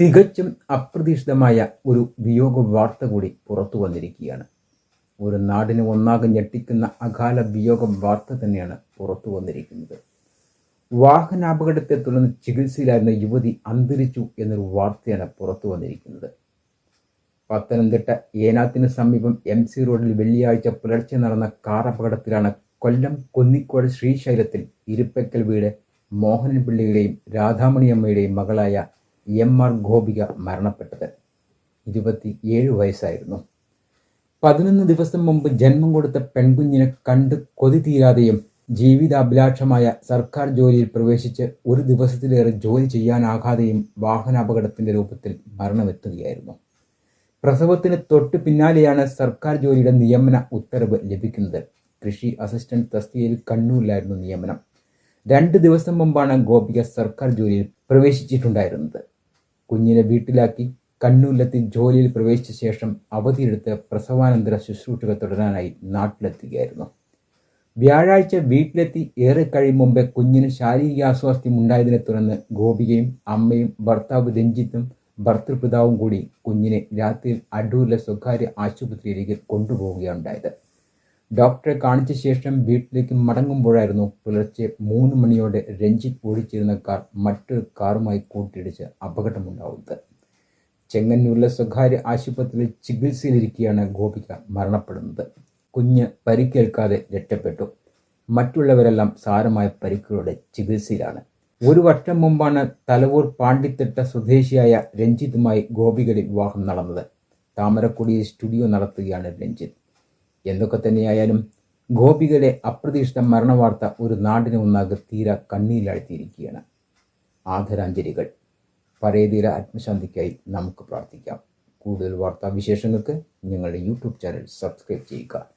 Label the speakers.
Speaker 1: തികച്ചും അപ്രതീക്ഷിതമായ ഒരു വിയോഗ വാർത്ത കൂടി പുറത്തു വന്നിരിക്കുകയാണ്. ഒരു നാടിന് ഒന്നാകെ ഞെട്ടിക്കുന്ന അകാല വിയോഗ വാർത്ത തന്നെയാണ് പുറത്തു വന്നിരിക്കുന്നത്. വാഹനാപകടത്തെ തുടർന്ന് ചികിത്സയിലായിരുന്ന യുവതി അന്തരിച്ചു എന്നൊരു വാർത്തയാണ് പുറത്തു വന്നിരിക്കുന്നത്. പത്തനംതിട്ട ഏനാത്തിന് സമീപം എം സി റോഡിൽ വെള്ളിയാഴ്ച പുലർച്ചെ നടന്ന കാർ അപകടത്തിലാണ് കൊല്ലം കുന്നിക്കോട് ശ്രീശൈലത്തിൽ ഇരുപ്പക്കൽ വീട് മോഹനൻ പിള്ളിയുടെയും രാധാമണിയമ്മയുടെയും മകളായ എം ആർ ഗോപിക മരണപ്പെട്ടത്. ഇരുപത്തി ഏഴ് വയസ്സായിരുന്നു. പതിനൊന്ന് ദിവസം മുമ്പ് ജന്മം കൊടുത്ത പെൺകുഞ്ഞിനെ കണ്ട് കൊതി തീരാതെയും ജീവിതാഭിലാഷമായ സർക്കാർ ജോലിയിൽ പ്രവേശിച്ച് ഒരു ദിവസത്തിലേറെ ജോലി ചെയ്യാനാകാതെയും വാഹനാപകടത്തിന്റെ രൂപത്തിൽ മരണമെത്തുകയായിരുന്നു. പ്രസവത്തിന് തൊട്ടു പിന്നാലെയാണ് സർക്കാർ ജോലിയുടെ നിയമന ഉത്തരവ് ലഭിക്കുന്നത്. കൃഷി അസിസ്റ്റന്റ് തസ്തികയിൽ കണ്ണൂരിലായിരുന്നു നിയമനം. രണ്ട് ദിവസം മുമ്പാണ് ഗോപിക സർക്കാർ ജോലിയിൽ പ്രവേശിച്ചിട്ടുണ്ടായിരുന്നത്. കുഞ്ഞിനെ വീട്ടിലാക്കി കണ്ണൂരിലെത്തി ജോലിയിൽ പ്രവേശിച്ച ശേഷം അവധിയെടുത്ത് പ്രസവാനന്തര ശുശ്രൂഷകൾ തുടരാനായി നാട്ടിലെത്തുകയായിരുന്നു. വ്യാഴാഴ്ച വീട്ടിലെത്തി ഏറെ കഴിയും മുമ്പേ കുഞ്ഞിന് ശാരീരിക ആസ്വാസ്ഥ്യം ഉണ്ടായതിനെ തുടർന്ന് ഗോപികയും അമ്മയും ഭർത്താവ് രഞ്ജിത്തും ഭർത്തൃപിതാവും കൂടി കുഞ്ഞിനെ രാത്രിയിൽ അടൂരിലെ സ്വകാര്യ ആശുപത്രിയിലേക്ക് കൊണ്ടുപോവുകയുണ്ടായത് ഡോക്ടറെ കാണിച്ച ശേഷം വീട്ടിലേക്ക് മടങ്ങുമ്പോഴായിരുന്നു പുലർച്ചെ മൂന്ന് മണിയോടെ രഞ്ജിത്ത് ഓടിച്ചിരുന്ന കാർ മറ്റൊരു കാറുമായി കൂട്ടിയിടിച്ച് അപകടമുണ്ടാവുന്നത്. ചെങ്ങന്നൂരിലെ സ്വകാര്യ ആശുപത്രിയിൽ ചികിത്സയിലിരിക്കെയാണ് ഗോപിക മരണപ്പെടുന്നത്. കുഞ്ഞ് പരിക്കേൽക്കാതെ രക്ഷപ്പെട്ടു. മറ്റുള്ളവരെല്ലാം സാരമായ പരിക്കുകളുടെ ചികിത്സയിലാണ്. ഒരു വർഷം മുമ്പാണ് തലവൂർ പാണ്ടിത്തിട്ട സ്വദേശിയായ രഞ്ജിത്തുമായി ഗോപികയുടെ വിവാഹം നടന്നത്. താമരക്കുടിയിൽ സ്റ്റുഡിയോ നടത്തുകയാണ് രഞ്ജിത്ത്. എന്തൊക്കെ തന്നെയായാലും ഗോപികയുടെ അപ്രതീക്ഷിത മരണവാർത്ത ഒരു നാടിനെ ഒന്നാകെ തീര കണ്ണീരിലാഴ്ത്തിയിരിക്കുകയാണ്. ആദരാഞ്ജലികൾ. പരേതീര ആത്മശാന്തിക്കായി നമുക്ക് പ്രാർത്ഥിക്കാം. കൂടുതൽ വാർത്താവിശേഷങ്ങൾക്ക് ഞങ്ങളുടെ യൂട്യൂബ് ചാനൽ സബ്സ്ക്രൈബ് ചെയ്യുക.